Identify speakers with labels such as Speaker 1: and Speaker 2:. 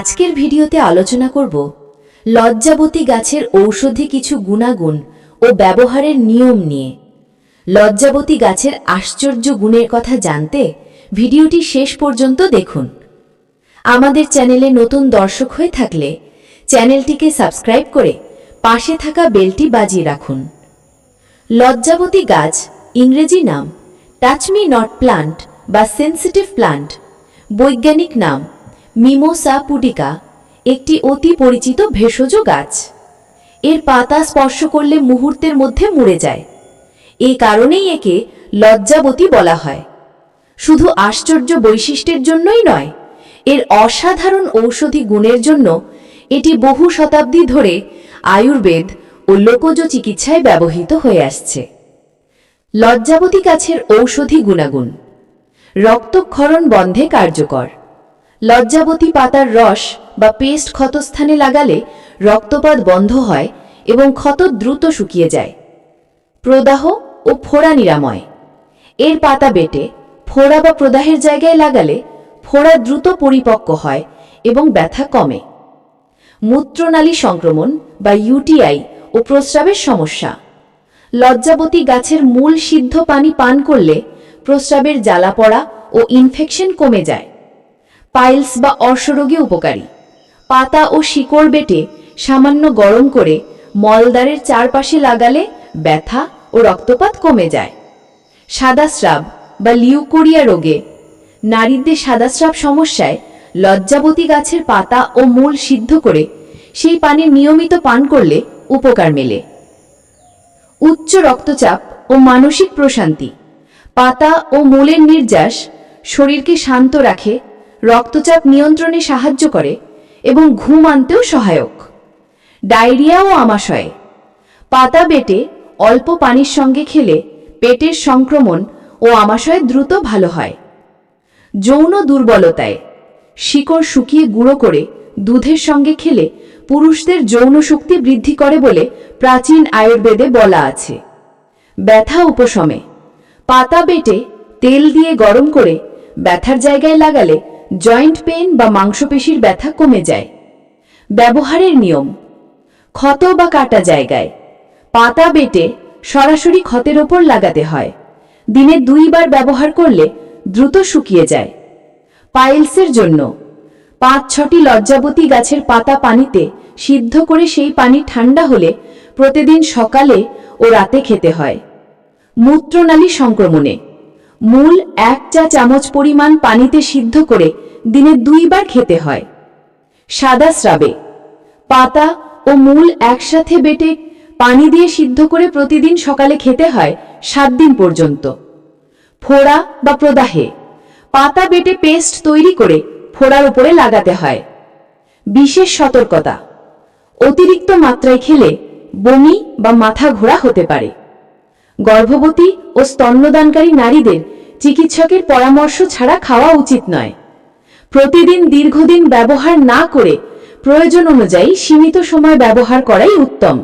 Speaker 1: আজকের ভিডিওতে আলোচনা করব লজ্জাবতী গাছের ঔষধি কিছু গুণাগুণ ও ব্যবহারের নিয়ম নিয়ে। লজ্জাবতী গাছের আশ্চর্য গুণের কথা জানতে ভিডিওটি শেষ পর্যন্ত দেখুন। আমাদের চ্যানেলে নতুন দর্শক হয়ে থাকলে চ্যানেলটিকে সাবস্ক্রাইব করে পাশে থাকা বেলটি বাজিয়ে রাখুন। লজ্জাবতী গাছ ইংরেজি নাম টাচমি নট প্লান্ট বা সেন্সিটিভ প্লান্ট বৈজ্ঞানিক নাম মিমোসা পুটিকা একটি অতি পরিচিত ভেষজ গাছ। এর পাতা স্পর্শ করলে মুহূর্তের মধ্যে মুড়ে যায়। এই কারণেই একে লজ্জাবতী বলা হয়। শুধু আশ্চর্য বৈশিষ্ট্যের জন্যই নয়, এর অসাধারণ ঔষধি গুণের জন্য এটি বহু শতাব্দী ধরে আয়ুর্বেদ ও লোকজ চিকিৎসায় ব্যবহৃত হয়ে আসছে। লজ্জাবতী গাছের ঔষধি গুণাগুণ, রক্তক্ষরণ বন্ধে কার্যকর। লজ্জাবতী পাতার রস বা পেস্ট ক্ষতস্থানে লাগালে রক্তপাত বন্ধ হয় এবং ক্ষত দ্রুত শুকিয়ে যায়। প্রদাহ ও ফোড়া নিরাময়। এর পাতা বেটে, ফোড়া বা প্রদাহের জায়গায় লাগালে ফোড়া দ্রুত পরিপক্ক হয় এবং ব্যথা কমে। মূত্রনালী সংক্রমণ বা ইউটিআই ও প্রস্রাবের সমস্যা। লজ্জাবতী গাছের মূল সিদ্ধ পানি পান করলে প্রস্রাবের জ্বালা পড়া ও ইনফেকশন কমে যায়। পাইলস বা অর্শরোগে উপকারী। পাতা ও শিকড় বেটে সামান্য গরম করে মলদ্বারের চারপাশে লাগালে ব্যথা ও রক্তপাত কমে যায়। সাদাস্রাব বা লিউকোরিয়া রোগে নারীদের সাদাস্রাব সমস্যায় লজ্জাবতী গাছের পাতা ও মূল সিদ্ধ করে সেই পানি নিয়মিত পান করলে উপকার মেলে। উচ্চ রক্তচাপ ও মানসিক প্রশান্তি। পাতা ও মূলের নির্যাস শরীরকে শান্ত রাখে রক্তচাপ নিয়ন্ত্রণে সাহায্য করে এবং ঘুম আনতেও সহায়ক। ডায়রিয়া ও আমাশয়ে। পাতা বেটে অল্প পানির সঙ্গে খেলে পেটের সংক্রমণ ও আমাশয় দ্রুত ভালো হয়। যৌন দুর্বলতায়। শিকড় শুকিয়ে গুঁড়ো করে দুধের সঙ্গে খেলে পুরুষদের যৌন শক্তি বৃদ্ধি করে বলে প্রাচীন আয়ুর্বেদে বলা আছে। ব্যথা উপশমে। পাতা বেটে তেল দিয়ে গরম করে ব্যথার জায়গায় লাগালে জয়েন্ট পেন বা মাংসপেশির ব্যথা কমে যায়। ব্যবহারের নিয়ম, ক্ষত বা কাটা জায়গায়, পাতা বেটে সরাসরি ক্ষতের ওপর লাগাতে হয়। দিনে দুইবার ব্যবহার করলে দ্রুত শুকিয়ে যায়। পাইলসের জন্য, পাঁচ ছটি লজ্জাবতী গাছের পাতা পানিতে সিদ্ধ করে সেই পানি ঠান্ডা হলে প্রতিদিন সকালে ও রাতে খেতে হয়। মূত্রনালী সংক্রমণে মূল এক চা চামচ পরিমাণ পানিতে সিদ্ধ করে দিনে দুইবার খেতে হয়। সাদা স্রাবে। পাতা ও মূল একসাথে বেটে পানি দিয়ে সিদ্ধ করে প্রতিদিন সকালে খেতে হয় সাত দিন পর্যন্ত। ফোড়া বা প্রদাহে। পাতা বেটে পেস্ট তৈরি করে ফোড়ার উপরে লাগাতে হয়। বিশেষ সতর্কতা। অতিরিক্ত মাত্রায় খেলে বমি বা মাথা ঘোরা হতে পারে। গর্ভবতী ও স্তন্যদানকারী নারীদের চিকিৎসকের পরামর্শ ছাড়া খাওয়া উচিত নয়। প্রতিদিন দীর্ঘদিন ব্যবহার না করে প্রয়োজন অনুযায়ী সীমিত সময় ব্যবহার করাই উত্তম।